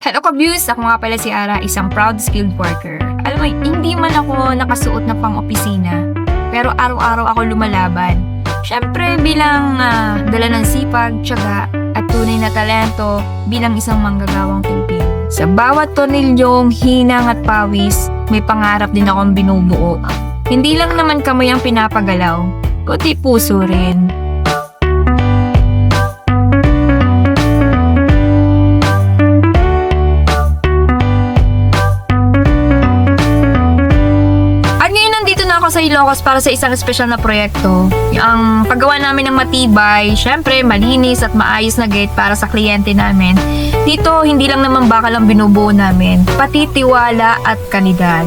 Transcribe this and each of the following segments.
Hello ka-views! Ako nga pala si Ara, isang proud skilled worker. Alam mo, hindi man ako nakasuot na pang-opisina, pero araw-araw ako lumalaban. Siyempre, bilang ah, dala ng sipag, tiyaga, at tunay na talento bilang isang manggagawang Pilipino. Sa bawat tornilyong, hinang at pawis, may pangarap din akong binubuo. Hindi lang naman kamay ang pinapagalaw, kundi puso rin. Ako sa Ilocos para sa isang espesyal na proyekto. Ang paggawa namin ng matibay, syempre malinis at maayos na gate para sa kliyente namin. Dito, hindi lang naman bakal ang binubuo namin, pati tiwala at kalidad.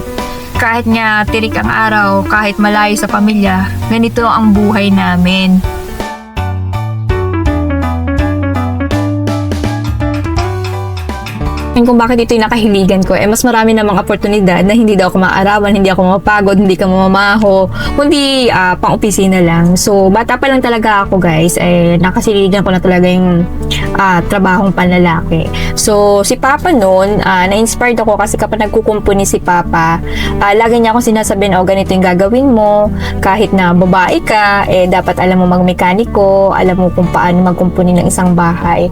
Kahit nga tirik ang araw, kahit malayo sa pamilya, ganito ang buhay namin. Kung bakit ito yung nakahiligan ko, eh mas marami namang oportunidad na hindi daw ako maaarawan, hindi ako mapagod, hindi ka mamamaho, kundi ah, pang-opisina lang. So, bata pa lang talaga ako guys, eh nakasiligan ko na talaga yung ah, trabahong panlalaki. So, si Papa noon, ah, na-inspired ako kasi kapag nagkukumpuni si Papa, ah, lagi niya akong sinasabihin, oh, ganito yung gagawin mo, kahit na babae ka, eh dapat alam mo magmekaniko, alam mo kung paano magkumpuni ng isang bahay.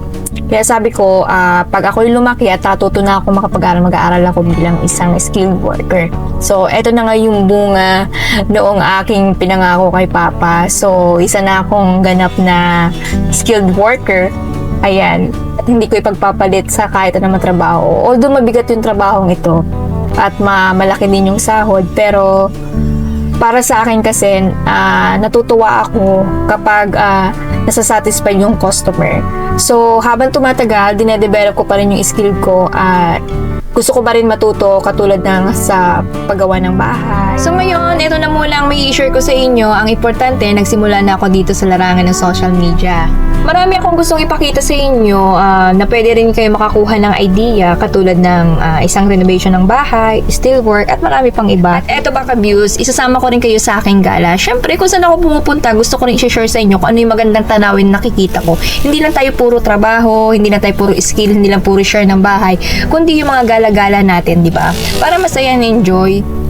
Kaya sabi ko, ah, pag ako'y lumaki at natuto na ako makapag-aral, mag-aaral ako bilang isang skilled worker. So, eto na nga yung bunga noong aking pinangako kay Papa. So, isa na akong ganap na skilled worker. Ayan. At hindi ko ipagpapalit sa kahit anong trabaho. Although mabigat yung trabahong ito at ma malaki din yung sahod, pero para sa akin kasi, ah, natutuwa ako kapag ah, nasasatisfy yung customer. So, habang tumatagal, dinedevelop ko pa rin yung skill ko at gusto ko pa rin matuto katulad ng sa paggawa ng bahay. So ngayon, ito na muna ang may share ko sa inyo. Ang importante, nagsimula na ako dito sa larangan ng social media. Marami akong gustong ipakita sa inyo ah, na pwede rin kayo makakuha ng idea katulad ng ah, isang renovation ng bahay, steel work, at marami pang iba. At eto baka views, isasama ko rin kayo sa aking gala. Siyempre, kung saan ako pumupunta, gusto ko rin i-share sa inyo kung ano yung magandang tanawin na nakikita ko. Hindi lang tayo puro trabaho, hindi lang tayo puro skill, hindi lang puro share ng bahay, kundi yung mga gala-gala natin, di ba? Para masaya and enjoy.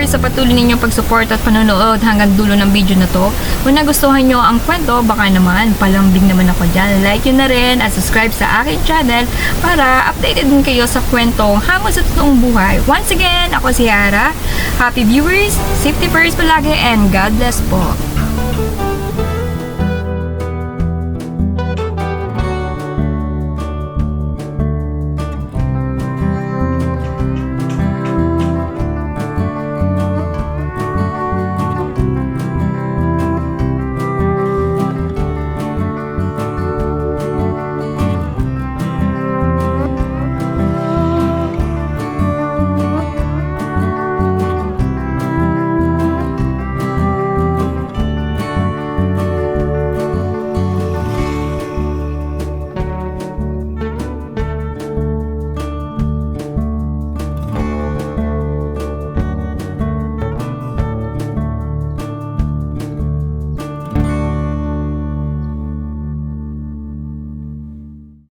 Mga ka-viewers sa patuloy ninyong pag-support at panonood hanggang dulo ng video na to. Kung nagustuhan nyo ang kwento, baka naman palambing naman ako dyan. Like yun na rin at subscribe sa aking channel para updated din kayo sa kwentong hamon sa totoong buhay. Once again, ako si Yara. Happy viewers, safety first palagi and God bless po.